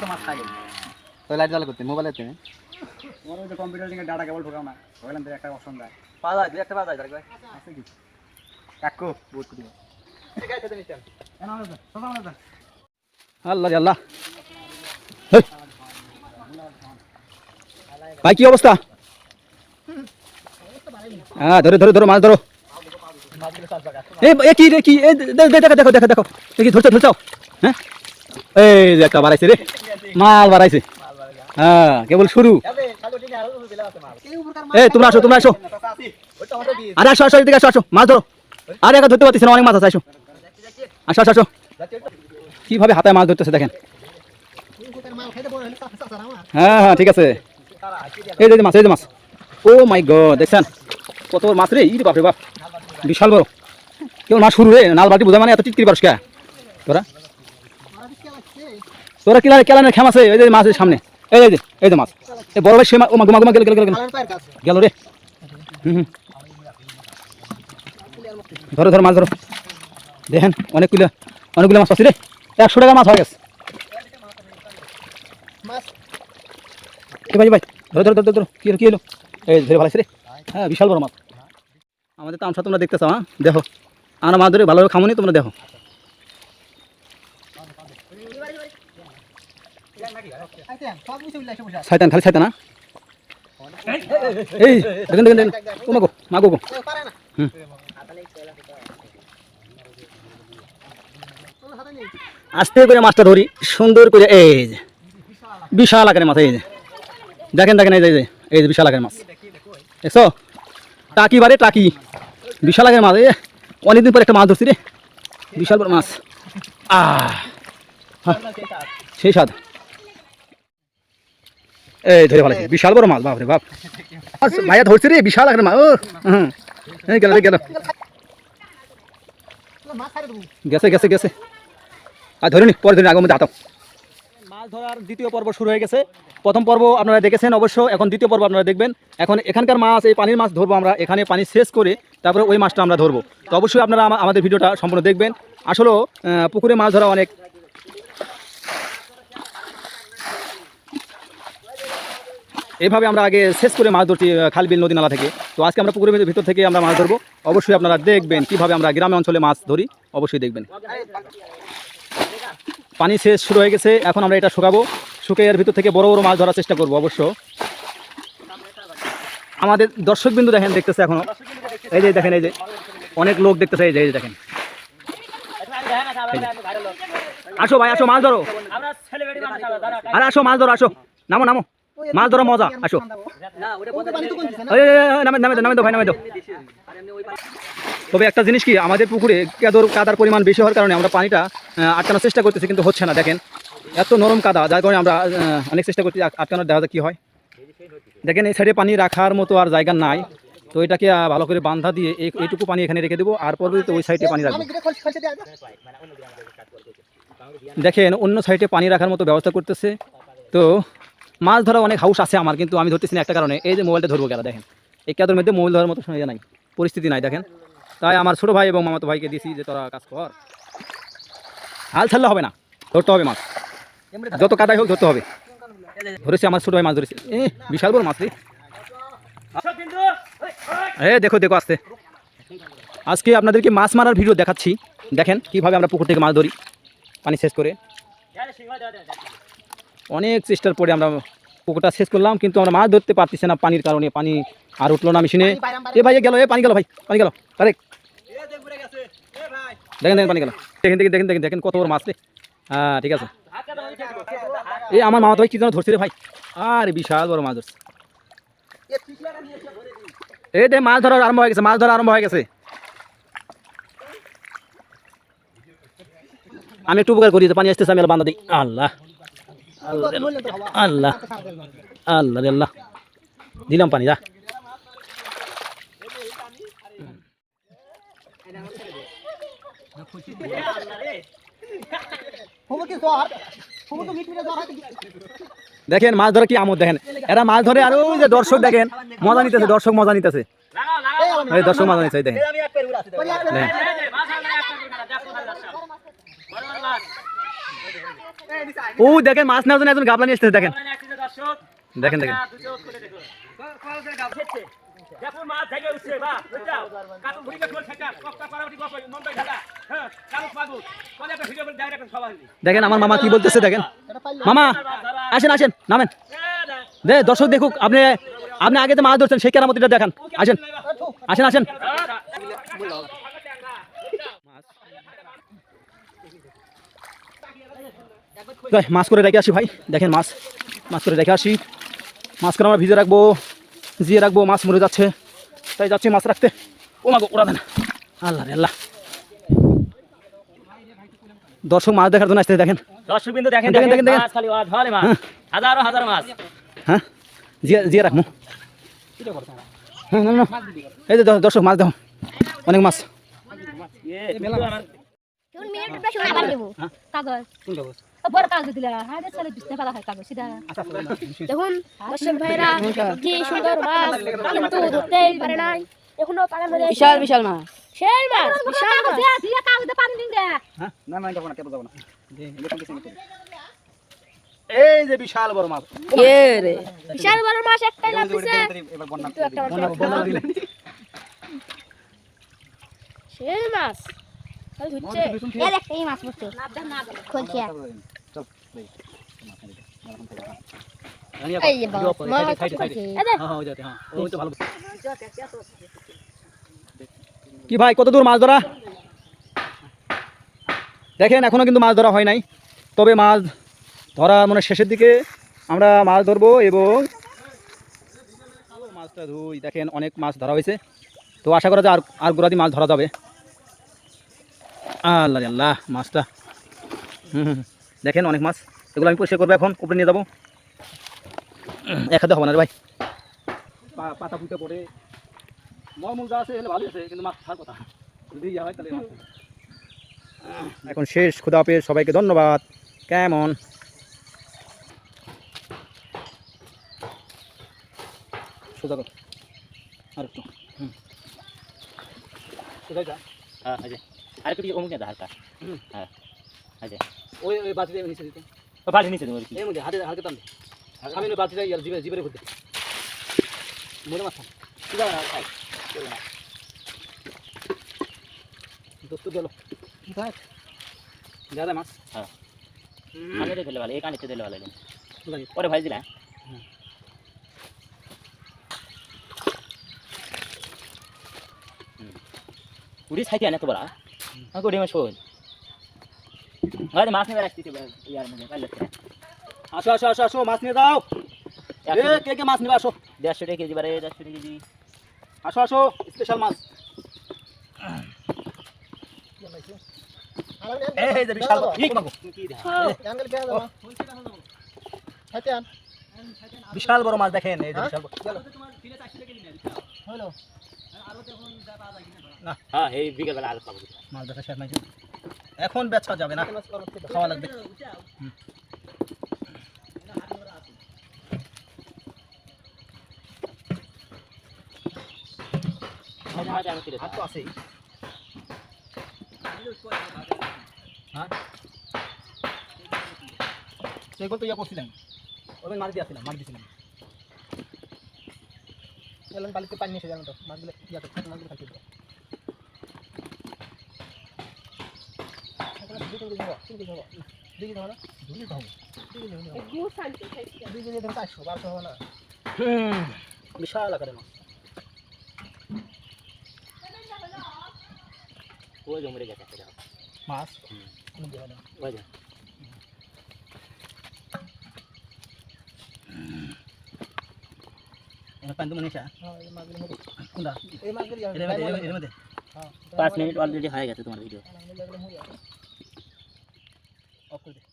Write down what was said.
তো তো লাইট জ্বালা করতে মোবাইলে তে। আমার ওই যে কম্পিউটার থেকে ডাটা কেবল ঢোকাও না। ওইখান থেকে একটা অপশন দেয়। পাওয়া যায় দুই একটা পাওয়া যায় তার আছে কি? কাকু বহুত কুটি আল্লাহ রে আল্লাহ। হেই। ভাই কি অবস্থা? হ্যাঁ ধরে ধরে ধরো মাছ ধরো। এ কি রে কি দেখো দেখো দেখো দেখো। কি ধরছো ধরছো? হ্যাঁ? এই যে একটা বাড়াইছে রে। মাল বাড়াইছে। হ্যাঁ কেবল শুরু। এ তোমরা আসো তোমরা আসো। আরে, আসো আসো, এদিকে আসো আসো, মাছ ধরো। আরে, একা ধরতে অনেক মাছ আছে, আসো। আসো আসো আসো। কীভাবে হাতে মাছ ধরতেছে, দেখেন। হ্যাঁ হ্যাঁ ঠিক আছে। এই যে মাছ, এই যে মাছ। ও মাই গড, দেখছেন? কত বড় মাছ রে ই বাপ। বিশাল বড়। কেউ মাছ শুরু রে, নাল বাটি বোঝা মানে এত টিটকিরি পারস কে? তোরা? তোরা কিলা খেম এই যে মাছের সামনে। এই এই যে মাছ। এই বড় ভাই সে গেল গেল গেল গেল। রে। ধরো ধরো, মাছ ধরো। দেখেন, অনেকগুলো অনেকগুলো মাছ রে। একশো টাকা মাছ হয়ে গেছে। ভাই ভাই, ধরো ধরো ধরো ধরো। কি হলো এই ধরে ভালো রে। হ্যাঁ বিশাল বড় মাছ। আমাদের তামসা তোমরা দেখতেছো হ্যাঁ? দেখো। আমরা মাছ ধরে ভালোভাবে খামনি, তোমরা দেখো। শয়তান খালি শয়তান হ্যাঁ? এই দেখেন দেখেন দেখেন। ও মাগো মাগো আস্তে করে মাছটা ধরি সুন্দর করে এই যে বিশাল আকারের মাছ এই যে। দেখেন দেখেন এই যে এই যে, বিশাল আকারের মাছ। দেখছ? টাকি বারে টাকি। বিশাল আকারের মাছ এই অনেকদিন পর একটা মাছ ধরছি রে। বিশাল বড় মাছ। আহ। সেই স্বাদ এই ধরে ভালো, বিশাল বড় মাছ বাপরে বাপ। ভাইয়া ধরছি রে, বিশাল আকারের মাছ গেল গেল। গেছে গেছে গেছে। আর ধরে নি, পরে ধরে মাছ ধরার দ্বিতীয় পর্ব শুরু হয়ে গেছে। প্রথম পর্ব আপনারা দেখেছেন অবশ্য, এখন দ্বিতীয় পর্ব আপনারা দেখবেন। এখন এখানকার মাছ, এই পানির মাছ ধরবো আমরা, এখানে পানি শেষ করে তারপরে ওই মাছটা আমরা ধরবো। তো অবশ্যই আপনারা আমাদের ভিডিওটা সম্পূর্ণ দেখবেন। আসলেও পুকুরে মাছ ধরা অনেক এইভাবে আমরা আগে শেষ করে মাছ ধরছি খাল বিল নদী নালা থেকে। তো আজকে আমরা পুকুরের ভিতর থেকে আমরা মাছ ধরবো। অবশ্যই আপনারা দেখবেন কীভাবে আমরা গ্রামে অঞ্চলে মাছ ধরি, অবশ্যই দেখবেন। পানি শেষ শুরু হয়ে গেছে, এখন আমরা এটা শুকাবো। শুকে এর ভিতর থেকে বড় বড় মাছ ধরার চেষ্টা করব, অবশ্য। আমাদের দর্শক বিন্দু দেখেন, দেখতেছে এখনও। এই যে দেখেন, এই যে। অনেক লোক দেখতেছে, এই যে এই যে দেখেন। আসো ভাই, আসো মাছ ধরো। আরে আসো, মাছ ধরো, আসো। নামো নামো। মাছ ধরো মজা আসো। নামে নামে নামে দাও ভাই নামে দাও। তবে একটা জিনিস কি আমাদের পুকুরে কাদর কাদার পরিমাণ বেশি হওয়ার কারণে আমরা পানিটা আটকানোর চেষ্টা করতেছি কিন্তু হচ্ছে না। দেখেন এত নরম কাদা যার কারণে আমরা অনেক চেষ্টা করতেছি আট- আটকানোর দেখা যাক কী হয়। দেখেন এই সাইডে পানি রাখার মতো আর জায়গা নাই। তো এটাকে ভালো করে বান্ধা দিয়ে এইটুকু পানি এখানে রেখে দেবো আর পরবর্তীতে ওই সাইডে পানি রাখব। দেখেন অন্য সাইডে পানি রাখার মতো ব্যবস্থা করতেছে। তো মাছ ধরা অনেক হাউস আছে আমার, কিন্তু আমি ধরতেছি না একটা কারণে। এই যে মোবাইলটা ধরবো গেলা, দেখেন। এই কাদের মধ্যে মোবাইল ধরার মতো সময় নাই, পরিস্থিতি নাই, দেখেন। তাই আমার ছোটো ভাই এবং মামাতো ভাইকে দিছি যে তোরা কাজ কর। হাল ছাড়লে হবে না, ধরতে হবে মাছ। যত কাদাই হোক ধরতে হবে। ধরেছি, আমার ছোটো ভাই মাছ ধরেছে। এ, বিশাল বড় মাছ রে। এ, দেখো দেখো, আসতে। আজকে আপনাদেরকে মাছ মারার ভিডিও দেখাচ্ছি। দেখেন, কীভাবে আমরা পুকুর থেকে মাছ ধরি। পানি শেষ করে। অনেক চেষ্টার পরে আমরা পুকুরটা শেষ করলাম কিন্তু আমরা মাছ ধরতে পারতেছি না পানির কারণে পানি আর উঠল না মেশিনে। এ ভাই গেল এ পানি গেল ভাই পানি গেল। আরে। দেখেন দেখেন পানি গেল। দেখেন দেখেন দেখেন দেখেন দেখেন কত বড় মাছ রে। হ্যাঁ ঠিক আছে। এই আমার মামা তো ভাই কি যেন ধরছে রে ভাই। আরে বিশাল বড় মাছ ধরছে। এই দে মাছ ধরা আরম্ভ হয়ে গেছে মাছ ধরা আরম্ভ হয়ে গেছে। আমি একটু উপকার করি পানি আসতেছে আমি বান্ধা দিই। আল্লাহ। আল্লাহ আল্লাহ আল্লাহ রে আল্লাহ দিলাম পানি যা দেখেন মাছ ধরে কি আমোদ দেখেন এরা মাছ ধরে আর ওই যে দর্শক দেখেন মজা নিতেছে দর্শক মজা নিতেছে দর্শক মজা নিতেছে দেখেন দেখেন। ও, দেখেন, মাছ নেওয়ার জন্য একজন গাবলা নিয়ে এসেছে, দেখেন। দেখেন দেখেন। দেখুন, আমার মামা কি বলতেছে, দেখেন। মামা, আসেন আসেন, নামেন। দে, দর্শক দেখুক, আপনি আপনি আগে তো মাছ ধরছেন, সেই কেরামতিটা দেখান। আসেন আসেন আসেন। যাই, মাছ করে রেখে আসি ভাই দেখেন মাছ মাছ করে রেখে আসি মাছ করে আমরা ভিজে রাখব জিয়ে রাখব মাছ মরে যাচ্ছে তাই যাচ্ছি মাছ রাখতে ও মাগো ওরা দেন আল্লাহ রে আল্লাহ দর্শক মাছ দেখার জন্য আসতে দেখেন দর্শক বিন্দু দেখেন দেখেন। মাছ খালি মাছ ভালো মাছ হাজারো হাজার মাছ হ্যাঁ জিয়ে জিয়ে রাখব হ্যাঁ না, না, না। এই যে দ- দর্শক মাছ দেখো অনেক মাছ মিনিট দেবো কাগজ বড় কাগজ দিলে। হায় রে চলে পারা হয় কাগজ সিধা। দেখুন দর্শক ভাইরা কি সুন্দর মাছ কিন্তু ধরতেই পারে নাই। এখনও পারে না বিশাল বিশাল মাছ। সেই মাছ বিশাল মাছ। দিয়া কাগজে পানি দিন দে। না না যাব না কেবল যাব না। এই যে বিশাল বড় মাছ। বিশাল বড় মাছ একটাই মাছ সেই মাছ। ওই ঘুরছে দেখ এই মাছ পড়ছে খুলছে। এই যে কি ভাই কত দূর মাছ ধরা? দেখেন এখনও কিন্তু মাছ ধরা হয় নাই। তবে মাছ ধরা মানে শেষের দিকে আমরা মাছ ধরবো এবং মাছটা ধুই। দেখেন অনেক মাছ ধরা হয়েছে। তো আশা করা যায় আর আর গোড়াদি মাছ ধরা যাবে। আল্লাহ আল্লাহ মাছটা। হুম হুম, হুম। দেখেন অনেক মাছ এগুলো আমি পরিষ্কার করব এখন উপরে নিয়ে যাব। এক হাতে হবে না রে ভাই। পাতা পুঁতে পড়ে। মলমূল যা আছে ভালো আছে কিন্তু মাছ থাকার কথা। যদি ইয়া হয় তাহলে এখন শেষ খুদা হাফেজ সবাইকে ধন্যবাদ। কেমন? সোজা কর। আর একটু। হুম। যা? হ্যাঁ আর একটু অমুক না হালকা। হ্যাঁ। যে ওই ওই বাতিটা নিচে দিতে। ও বাড়ি নিচে তুমি এই মধ্যে হাতে হালকা টান দে। আমি ওই জিবে জিবে ঘুরতে মনে মাথা। দোস্ত গেল দেখ মাছ। হ্যাঁ। হুম। আমি দিলে ভালো এই কানিতে দিলে ভালো পরে ভাই দিলা? আনে তো বলা আমি করি আমার শোন হয়তো মাছ নেবে রাখছি ইয়ার মধ্যে আসো আসো আসো আসো মাছ নিয়ে যাও। এ কে কে মাছ নিবে? আসো। দেড়শো টাকা কেজি বারে দেড়শো টাকা কেজি। আসো আসো স্পেশাল মাছ। এই যে বিশাল বড়- মাগো, বিশাল বড় মাছ দেখেন এই যে বিশাল বড়। হ্যাঁ? এই বিকেল বেলা আলু খাব মাছ দেখা শেষ নাই। এখন বেচা যাবে না। খাওয়া লাগবে। তো আছেই হ্যাঁ সেগুলো তো ইয়া দিয়েছিলাম এলাম বালিতে পানি এসে যাবেন তো, মাছগুলো মাছগুলো খাইতে দিও। এখানে দুই কেজি হবে, তিন কেজি হবে। দুই কেজি হবে না? দুই কেজি হবে। দুই কেজি হবে। দুই কেজি ধরুন চারশো, বারোশো হবে না? বিশাল আকারের মাছ ওই জমরে গেছে একটা দেখো। মাছ হুম। অনেক দেওয়া দাও। ওই যে এবার পানি তো মনে হচ্ছে কোনটা এই মাছগুলি এর মধ্যে